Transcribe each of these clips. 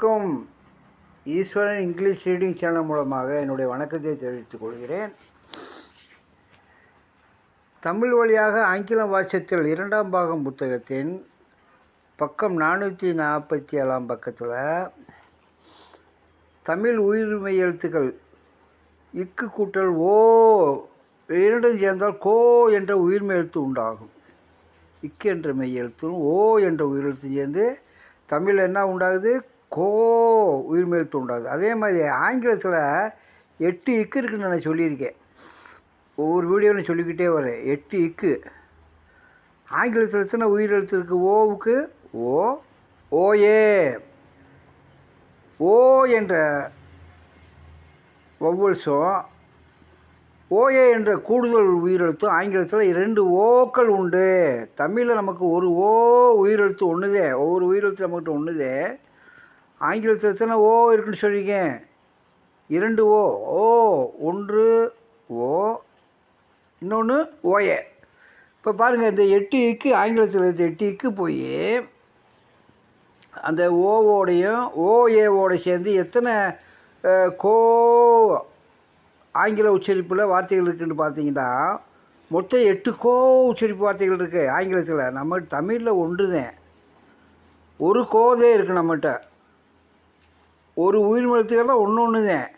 அனைவருக்கும் ஈஸ்வரன் English reading channel மூலமாக என்னுடைய வணக்கத்தை தெரிவித்துக் கொள்கிறேன். தமிழ் வழியாக ஆங்கிலம் வாட்சத்தில் இரண்டாம் பாகம் புத்தகத்தின் பக்கம் நானூற்றி நாற்பத்தி ஏழாம் பக்கத்தில் தமிழ் உயிர்மை எழுத்துக்கள் இக்கு கூட்டல் ஓ இரண்டும் சேர்ந்தால் கோ என்ற உயிர்மை எழுத்து உண்டாகும். இக்கு என்ற மெய் எழுத்தும் ஓ என்ற உயிரெழுத்தும் சேர்ந்து தமிழில் என்ன உண்டாகுது? கோ உயிர் எழுத்து உண்டாகுது அதே மாதிரி ஆங்கிலத்தில் எட்டு இக்கு இருக்குன்னு நான் சொல்லியிருக்கேன். ஒவ்வொரு வீடியோவில் சொல்லிக்கிட்டே வரேன் எட்டு இக்கு. ஆங்கிலத்தில் எத்தனை உயிரெழுத்து இருக்குது ஓவுக்கு? ஓ ஓஏ ஓ என்ற வவ்வல்ஸும் ஓஏ என்ற கூடுதல் உயிரெழுத்தும் ஆங்கிலத்தில் இரண்டு ஓக்கள் உண்டு. தமிழில் நமக்கு ஒரு ஓ உயிரெழுத்து ஒன்றுதே ஒவ்வொரு உயிரெழுத்து நம்மகிட்ட ஒன்றுதே ஆங்கிலத்தில் எத்தனை ஓ இருக்குன்னு சொல்லியிருக்கேன் இரண்டு ஓ. ஓ ஒன்று ஓ இன்னொன்று ஓஏ இப்போ பாருங்கள் இந்த எட்டு இக்கு ஆங்கிலத்தில் இருந்த எட்டு இக்கு போய் அந்த ஓவோடையும் ஓஏவோட சேர்ந்து எத்தனை கோ ஆங்கில உச்சரிப்பில் வார்த்தைகள் இருக்குன்னு பார்த்தீங்கன்னா மொத்தம் எட்டு கோ உச்சரிப்பு வார்த்தைகள் இருக்குது ஆங்கிலத்தில். நம்ம தமிழில் ஒன்று தான் ஒரு கோதே இருக்குது நம்மகிட்ட ஒரு உயிர்மெழுத்துக்கெல்லாம் ஒன்று ஒன்று தான்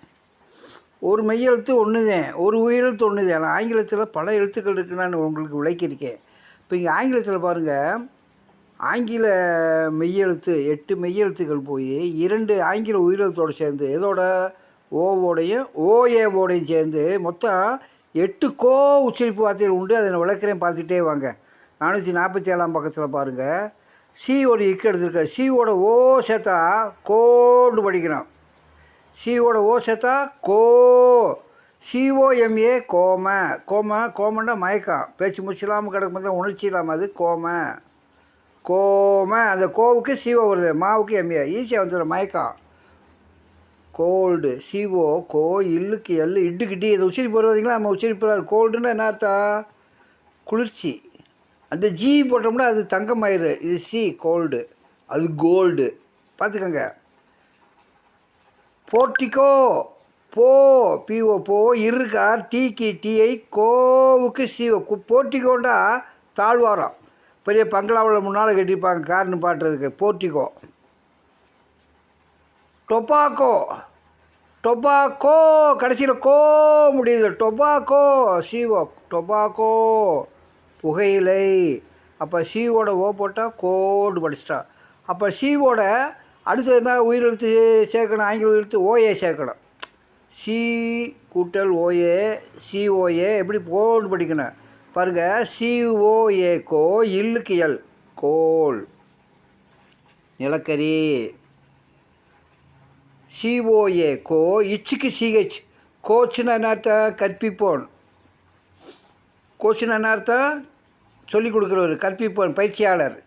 ஒரு மெய்யெழுத்து ஒன்று தான் ஒரு உயிரெழுத்து ஒன்று தான் ஆங்கிலத்தில் பல எழுத்துக்கள் இருக்குன்னு நான் உங்களுக்கு விளக்கியிருக்கேன். இப்போ இங்கே ஆங்கிலத்தில் பாருங்கள் ஆங்கில மெய்யெழுத்து எட்டு மெய்யெழுத்துக்கள் போய் இரண்டு ஆங்கில உயிரெழுத்தோடு சேர்ந்து இதோட ஓவோடையும் ஓஏவோடையும் சேர்ந்து மொத்தம் எட்டு கோ உச்சரிப்பு வார்த்தைகள் உண்டு. அதை நான் விளக்குறேன் பார்த்துட்டே வாங்க. நானூற்றி நாற்பத்தி ஏழாம் பக்கத்தில் பாருங்கள் சியோட இக்கு எடுத்திருக்காரு. சியோட ஓ சேர்த்தா கோன்னு படிக்கிறோம் சியோட ஓ சேர்த்தா கோ. சிஓஎம்ஏ கோம. கோம கோமன்னா மயக்கம். பேச்சு முடிச்சிடாமல் கிடக்கும் உணர்ச்சி இல்லாமல் அது கோம. கோம. அந்த கோவுக்கு சிஓ வருது. மாவுக்கு எம்ஏ ஈஸியாக வந்துடும் மயக்கம். கோல்டு. சிஓ கோ இல்லுக்கு எல்லு இட்டுக்கிட்டி இதை உச்சரிப்பு வருவீங்களா நம்ம உச்சரிப்பு கோல்டுன்னா என்ன அர்த்தம்? குளிர்ச்சி. அந்த ஜி போட்டோம்னா அது தங்கமாயிரு இது சி கோல்டு அது கோல்டு பார்த்துக்கோங்க portico po P O po இருக்கா? டீக்கு டிஐ கோவுக்கு சிஓ போர்ட்டிகோண்டா தாழ்வாரம். பெரிய பங்களாவில் முன்னால் கட்டியிருப்பாங்க கார்னு பாட்டுறதுக்கு. Portico tobacco. டொபாக்கோ. கடைசியில் கோ முடியுது. Tobacco C O tobacco. புகையிலை. அப்போ சிஓட ஓ போட்டால் கோடு படிச்சிட்டா. அப்போ சிஓட அடுத்து என்ன உயிரெழுத்து சேர்க்கணும் ஆங்கில உயிரெழுத்து ஓஏ சேர்க்கணும். சி கூட்டல் ஓஏ சிஓஏ எப்படி போடு படிக்கணும்? பாருங்கள் சிஓஏ கோ இல்லுக்கு எல் கோல். நிலக்கரி. சிஓஏ கோ இச்சுக்கு சிஹெச் கோச்சுன்னு என்னத்த கற்பிப்போன். கோச்சுன்னு என்ன அர்த்தம் சொல்லிக் கொடுக்குறவர் கற்பிப்பவர் பயிற்சியாளர்.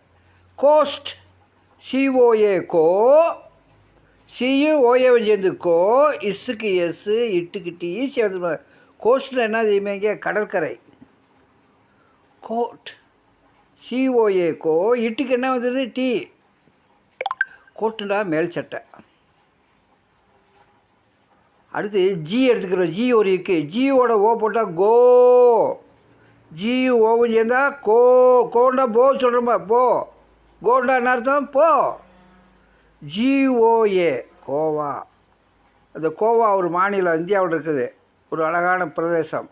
கோஸ்ட் சிஓஏ கோ சியு ஓஏவை சேர்ந்து கோ இஸ்ஸுக்கு எஸ்ஸு இட்டுக்கு டி சேர்ந்து கோஸ்ட்டில் என்ன தெரியுமாங்க கடற்கரை. கோட் சிஓஏ கோ இட்டுக்கு என்ன வந்தது? டி. கோட்டுண்டா மேல் சட்டை. அடுத்து ஜி எடுத்துக்கிறோம். ஜி ஒரு இக்கு. ஜியோட ஓ போட்டால் கோ. ஜி ஓவும் சேர்ந்தா கோ கோண்டா போ சொல்கிறோமா போ. கோண்டா என்ன அர்த்தம்? போ. ஜிஓஏ கோவா. அந்த கோவா ஒரு மாநிலம் இந்தியாவில் இருக்குது. ஒரு அழகான பிரதேசம்.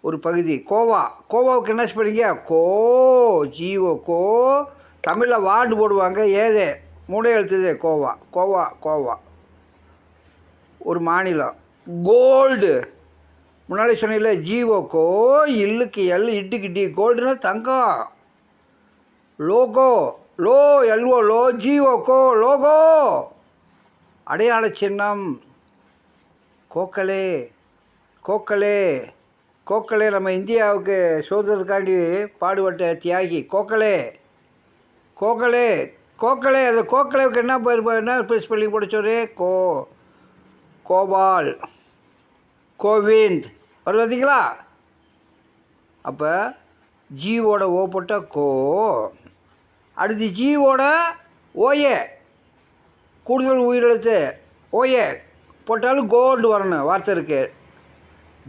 ஒரு பகுதி. கோவா. கோவாவுக்கு என்ன ஸ்பெல்லிங்க கோ ஜிஓ கோ. தமிழில் வார்டு போடுவாங்க. ஏதே? மூணே எழுத்துதே கோவா. கோவா கோவா. ஒரு மாநிலம். கோல்டு. முன்னாடி சொன்னீங்களே ஜிஓ கோ இல்லுக்கு எல் இட்டுக்கு டி கோல்டுனா தங்கம். Logo lo L O lo ஜீவோக்கோ go logo. அடையாள சின்னம். கோக்கலே கோக்கலே. கோக்கலே நம்ம இந்தியாவுக்கு சுதந்திரத்துக்காண்டி பாடுபட்ட தியாகி கோக்கலே. கோக்கலே கோக்கலே அந்த கோக்கலேவுக்கு என்ன பேர் என்ன ஸ்பெல்லிங் படிச்சோரே கோ கோபால். கோவிந்த். வரும் பார்த்தீங்களா அப்போ ஜீவோட ஓ போட்டால் கோ. அடுத்து ஜீவோட ஓஏ கூடுதல் உயிரெழுத்து. ஓஏ போட்டாலும் கோல்டு வரணும். வார்த்தை இருக்குது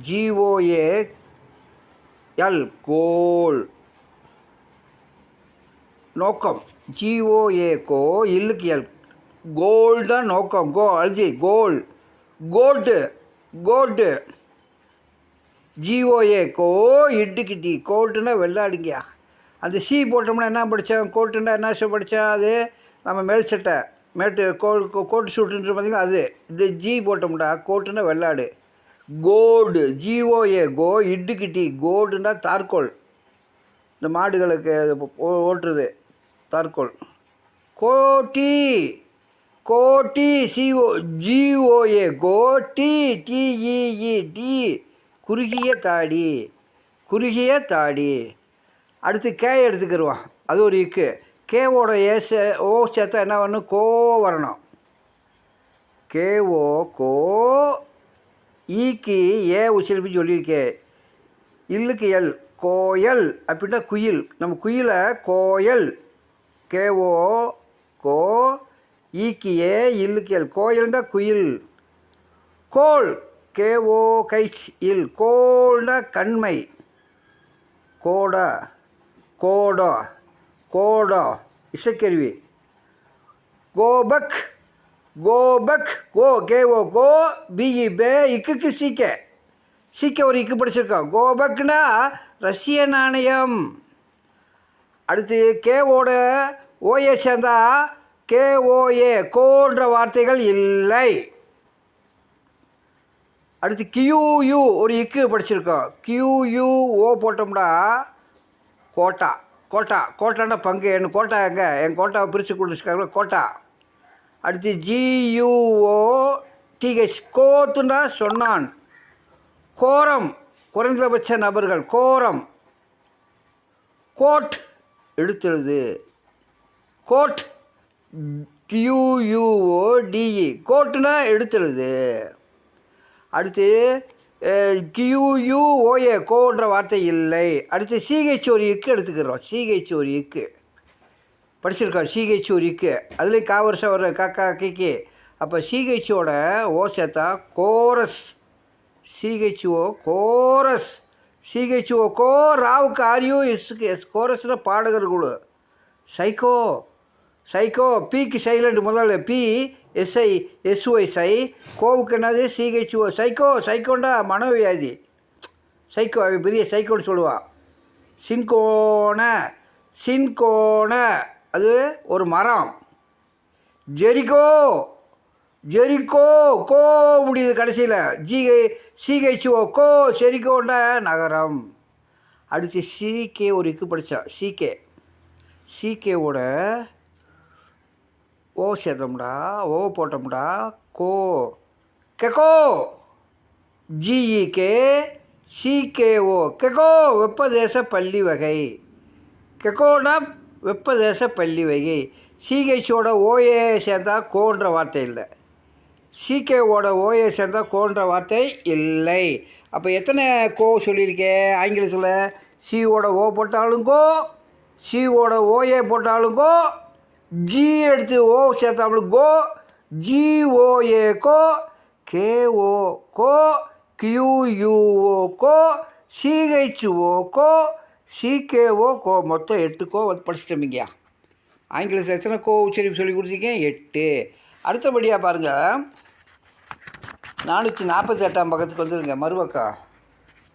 ஜிஓஏ எல் கோல். நோக்கம். ஜிஓஏ கோ இல்லுக்கு எல். கோல் தான் நோக்கம். கோ அழுதி. கோல். கோட்டு கோட்டு ஜிஓஏ கோ இட்டுக்கிட்டி கோட்டுன்னா வெள்ளாடுங்கயா அந்த சி போட்டோம்னா என்ன படித்தேன் கோட்டுன்னா என்ன விஷயம் படித்தேன் அது நம்ம மேல் சட்டை. மேட்டு கோ கோட்டு சூட்டுன்ற பார்த்தீங்கன்னா அது. இந்த ஜி போட்டோம்டா கோட்டுன்னா வெள்ளாடு. கோடு ஜிஓஏ கோ இட்டுக்கிட்டி கோடுன்னா தார்கோல். இந்த மாடுகளுக்கு ஓ- ஓட்டுறது. தார்கோல். கோட்டி. கோட்டி சிஓ ஜிஓஏ கோட்டி டிஇஇ டி குறுகிய தாடி குறுகிய தாடி. அடுத்து கே எடுத்துக்கிடுவான் அது ஒரு இக்கு. கேவோட சே ஓ சேர்த்தா என்ன வரணும்? கோ வரணும். கேஓ கோ ஈக்கு ஏ உச்சரிப்பு சொல்லியிருக்கேன் இல்லுக்கு எல் கோயல் அப்படின்னா குயில். நம்ம குயிலை கோயல். கேஓ கோ ஈக்கியே இல்லுக்கியல். இல்லுக்கு குயில். Kohl K O H L. கோல்னா கண்மை. கோடா. கோடோ. கோடோ. இசைக்கருவி. கோபக். கோபக். கோ. கேஓ. கோ. பிஇ பே. இக்குக்கு சீக்க. சீக்க ஒரு இக்கு படிச்சிருக்கோம் கோபக்னா ரஷ்ய நாணயம் அடுத்து கேவோட ஓஏ சேர்ந்தா கேஓஏ கோன்ற வார்த்தைகள் இல்லை. அடுத்து கியூயூ ஒரு இக்கு படிச்சிருக்கோம். கியூயூ ஓ போட்டோம்னா கோட்டா. கோட்டா. கோட்டான்னா பங்கு. என் கோட்டா எங்க? என் கோட்டாவை பிரித்து கொடுத்துருக்காங்க கோட்டா. அடுத்து ஜியூஓ டிஹெச் கோத்துண்டா சொன்னான். கோரம். குறைந்தபட்ச நபர்கள். Quorum. Quote. எடுத்தெழுது. Quote. Q U O T E கோட்டுனா எடுத்தெழுது அடுத்து கியூயூஓஏ கோன்ற வார்த்தை இல்லை. அடுத்து சிஹெச் ஒரு இக்கு எடுத்துக்கிறோம். சிஹெச் ஒரு இக்கு படிச்சிருக்கோம் சிஹெச் ஒரு இக்கு அதுலேயும் கா வருஷம் வர காக்கா கிக்கி அப்போ சிஹெச்சோட ஓ சேர்த்தா chorus. CHO chorus. CHO co ராவுக்கு ஆரியோ எஸ்க்கு எஸ் கோரஸ்னால் பாடகர் குழு. சைக்கோ. சைக்கோ பிக்கு சைலண்ட் முதல்ல. பி எஸ்ஐ எஸ்ஒய் சை. கோவுக்கு என்னது? சிஹெச்ஓ சைக்கோ சைக்கோண்டா மனோவியாதி. சைக்கோ அவன் பெரிய சைக்கோன்னு சொல்லுவான் சின்கோண சின்கோண அது ஒரு மரம். ஜெரிகோ ஜெரிகோ கோ முடியுது கடைசியில். ஜி சிஹெச்ஓ கோ செரிகோண்ட நகரம். அடுத்து சிகே ஒரு இக்கு படித்தான் சிகே சிகேவோட ஓ சேர்த்தோம்டா ஓ போட்டோம்டா கோ. கெக்கோ ஜிஇகே சிகேஓ. கெக்கோ வெப்பதேச பள்ளி வகை. கெக்கோனா வெப்பதேச பள்ளி வகை. சிஹெச்சோட ஓஏ சேர்ந்தா கோன்ற வார்த்தை இல்லை. சிகேவோட ஓஏ சேர்ந்தா கோன்ற வார்த்தை இல்லை. அப்போ எத்தனை கோ சொல்லியிருக்கேன் ஆங்கிலத்தில் சிஓட ஓ போட்டாலும் கோ சிஓட ஓஏ போட்டாலும் கோ ஜி எடுத்து ஓ சேர்த்தாப்புல கோ ஜிஓஏ கோ கேஓ கோ கியூயூஓ கோ சிஹெச்ஓ கோ சிகேஓ கோ. மொத்தம் எட்டு கோ வந்து படிச்சிட்டோமிங்கயா ஆங்கிலத்தில் எத்தனை கோ உச்சரிப்பு சொல்லி கொடுத்துருக்கேன்? எட்டு. அடுத்தபடியாக பாருங்கள் நானூற்றி நாற்பத்தி எட்டாம் பக்கத்துக்கு வந்துருங்க மறுபக்கம்.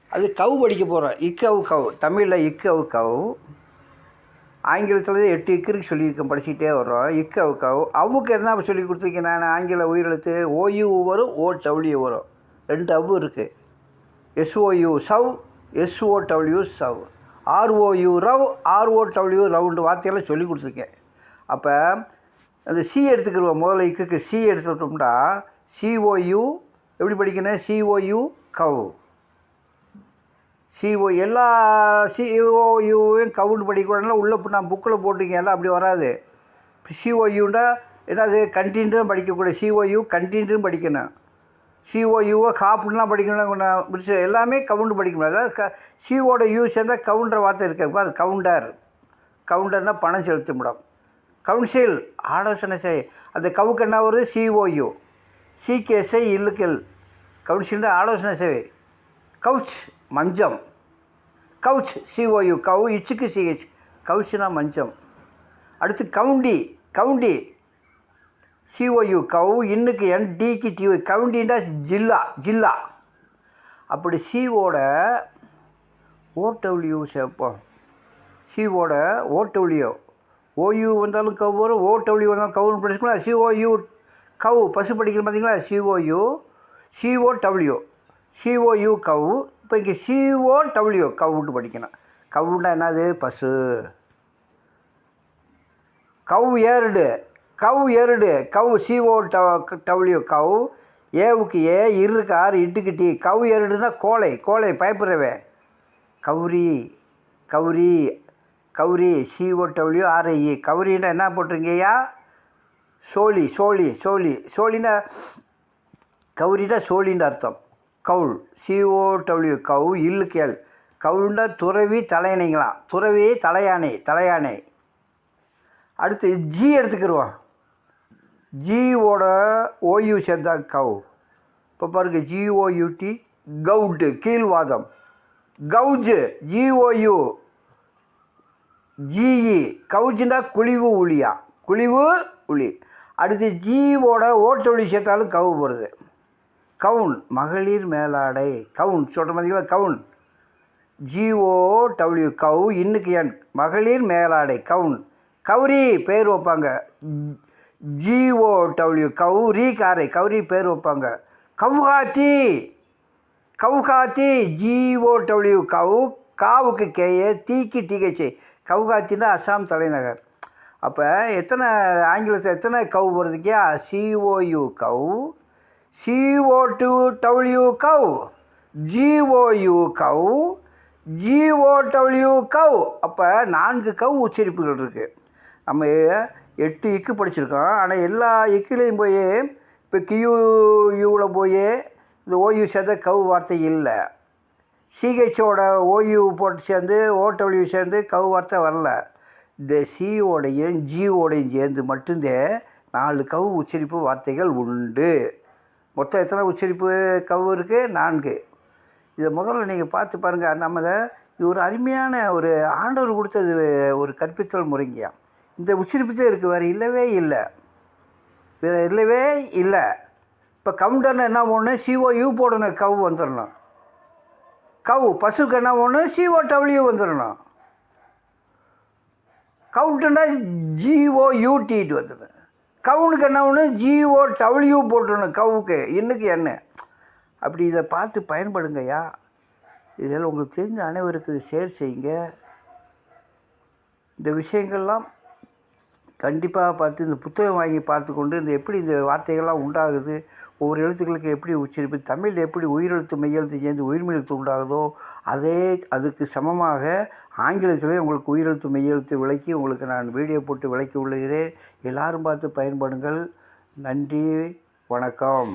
அது கவு படிக்க போகிறோம் இக்கவு கவு. தமிழில் இக்கவு கவு. ஆங்கிலத்தில் எட்டு இக்கருக்கு சொல்லியிருக்கேன் படிச்சுக்கிட்டே வர்றோம். இக்கவு கவு அவுக்கு என்ன சொல்லி கொடுத்துருக்கேன் நான்? ஆங்கில உயிரெழுத்து ஓயு வரும் ஓ டபிள்யூ வரும் ரெண்டு அவு இருக்குது எஸ்ஓயு சவ் எஸ்ஓ டபிள்யூ சவ். ஆர்ஓயு ரவ் ஆர்ஓ டபிள்யூ ரவுண்டு வார்த்தையெல்லாம் சொல்லி கொடுத்துருக்கேன். அப்போ அந்த சி எடுத்துக்கிடுவோம் முதல்ல இக்குக்கு சி எடுத்துட்டோம்னா சிஓயு எப்படி படிக்கணும்? சிஓயு கவ். சிஓ எல்லா சிஓயுவையும் கவுண்ட் படிக்கூடாதுனா உள்ளே இப்போ நான் புக்கில் போட்டிருக்கேன். அப்படி வராது. சிஓயுண்டா என்னது கண்டின்றும் படிக்கக்கூடாது. சிஓயு கண்டின்றும் படிக்கணும். சிஓயுவை காப்புலாம் படிக்கணும் எல்லாமே கவுண்ட் படிக்க முடியாது. அதாவது க சிஓட யூ சேர்ந்தால் கவுண்டர் வார்த்தை இருக்க. அது கவுண்டர். கவுண்டர்னால் பணம் செலுத்தும் இடம். கவுன்சில் ஆலோசனை செய். அந்த கவுக்கு என்ன வருது? சிஓயு சிகேஎஸ்ஐ இல்லுக்கல் கவுன்சில் ஆலோசனை சேவை கவுச் மஞ்சம். கவுச் சிஓயு கவு இச்சுக்கு சிஹெச் கவுச்சுனா மஞ்சம். அடுத்து county county. C O U cou இன்னுக்கு N டிக்கு டிஓ கவுண்டின்னா ஜில்லா ஜில்லா. அப்படி சிஓட ஓடபிள்யூ சேர்ப்போம். சிஓட ஓடபிள்யூ ஓயு வந்தாலும் கவு வரும் ஓடபிள்யூ வந்தாலும் கவுன்னு படிச்சுக்கலாம். சிஓயு கவு பசு படிக்கிற பார்த்தீங்களா? சிஓயு சிஓடபிள்யூ சிஓயு கவு இப்போ இங்கே சிஓடபிள்யூ கவுண்டு படிக்கணும். கவுண்டா என்னது? பசு. Coward. Coward cow C O W cow. ஏவுக்கு A இருக்கு ஆறு இட்டுக்கு டி கவு எருடுனா கோழை கோழை பயப்படுறவே. Cowrie cowrie cowrie C O W R I E கௌரின்னா என்ன போட்டிருங்கய்யா சோழி சோழி சோழி. சோழினா கௌரினா சோழின்னு அர்த்தம். கவுள் சிஓ டபிள்யூ கவு இல்லு கேள். கவுண்ட துறவி தலையணைங்களாம் துறவி தலையானை தலையானை அடுத்து ஜி எடுத்துக்கிடுவோம் ஜியோட ஓயு சேர்ந்தா கவு இப்போ பாருங்க ஜிஓயுடி கவுட்டு கீழ்வாதம். கவுஜு ஜிஓயு ஜிஇ கவுஜுனா குழிவு உளியா? குழிவு உளி. அடுத்து ஜியோட ஓட்டொழி சேர்த்தாலும் கவு போடுது கவுன் மகளிர் மேலாடை கவுன் சொல்கிற மாதிரிங்களா gown. G O W gow இன்னுக்கு N. மகளிர் மேலாடை கவுன். கௌரி பேர் வைப்பாங்க. ஜிஓ டபிள்யூ கௌரி காரை கௌரி பேர் வைப்பாங்க. Guwahati Guwahati G O W gow காவுக்கு K A தீக்கு டிஹெச்ஏ கவுகாத்தின்னா அஸ்ஸாம் தலைநகர். அப்போ எத்தனை ஆங்கிலத்தில் எத்தனை கவு வருதுக்கியா C O U cow C O two W cow G O U cow G O W cow அப்போ நான்கு கவ் உச்சரிப்புகள் இருக்குது நம்ம எட்டு இக்கு படிச்சிருக்கோம். ஆனால் எல்லா இக்குலேயும் போய் இப்போ கியூ யூவில் போய் இந்த ஓயூ சேர்ந்த கவு வார்த்தை இல்லை. சிஹெச்சோட ஓயூ போட்டு சேர்ந்து ஓடபிள்யூ சேர்ந்து கவு வார்த்தை வரல. இந்த சிஓடையும் ஜிஓடையும் சேர்ந்து மட்டும்தான் நாலு கவு உச்சரிப்பு வார்த்தைகள் உண்டு. மொத்தம் எத்தனை உச்சரிப்பு கவு இருக்குது நான்கு. இதை முதல்ல நீங்கள் பார்த்து பாருங்கள் நம்ம இது ஒரு அருமையான ஒரு ஆண்டவர் கொடுத்தது ஒரு கற்பித்தல் முறைங்கயா இந்த உச்சரிப்புத்தே இருக்குது வேறு இல்லவே இல்லை. வேறு இல்லவே இல்லை. இப்போ கவுண்டர்னு என்ன பண்ணணும் சிஓ யூ போடணும். கவு வந்துடணும் கவு பசுக்கு என்ன பண்ணணும் சிஓ டபிள்யூ வந்துடணும் கவுண்ட்டுன்னா ஜிஓ யூடிட்டு வந்துடணும் கவுனுக்கு என்ன ஒன்று ஜிஓ டபிள்யூ போட்டுடணும் கவுக்கு. இன்னுக்கு என்ன? அப்படி இதை பார்த்து பயன்படுங்கய்யா. இதில் உங்களுக்கு தெரிஞ்ச அனைவருக்கு ஷேர் செய்யுங்க. இந்த விஷயங்கள்லாம் கண்டிப்பாக பார்த்து இந்த புத்தகம் வாங்கி பார்த்து கொண்டு இந்த எப்படி இந்த வார்த்தைகள்லாம் உண்டாகுது ஒவ்வொரு எழுத்துக்களுக்கு எப்படி உச்சரிப்பு தமிழில் எப்படி உயிரெழுத்து மெய்யெழுத்து சேர்ந்து உயிர்மெழுத்து உண்டாகுதோ அதே அதுக்கு சமமாக ஆங்கிலத்திலே உங்களுக்கு உயிரெழுத்து மெய்யெழுத்து விளக்கி உங்களுக்கு நான் வீடியோ போட்டு விளக்கி உள்ளுகிறேன். எல்லாரும் பார்த்து பயன்படுங்கள். நன்றி வணக்கம்.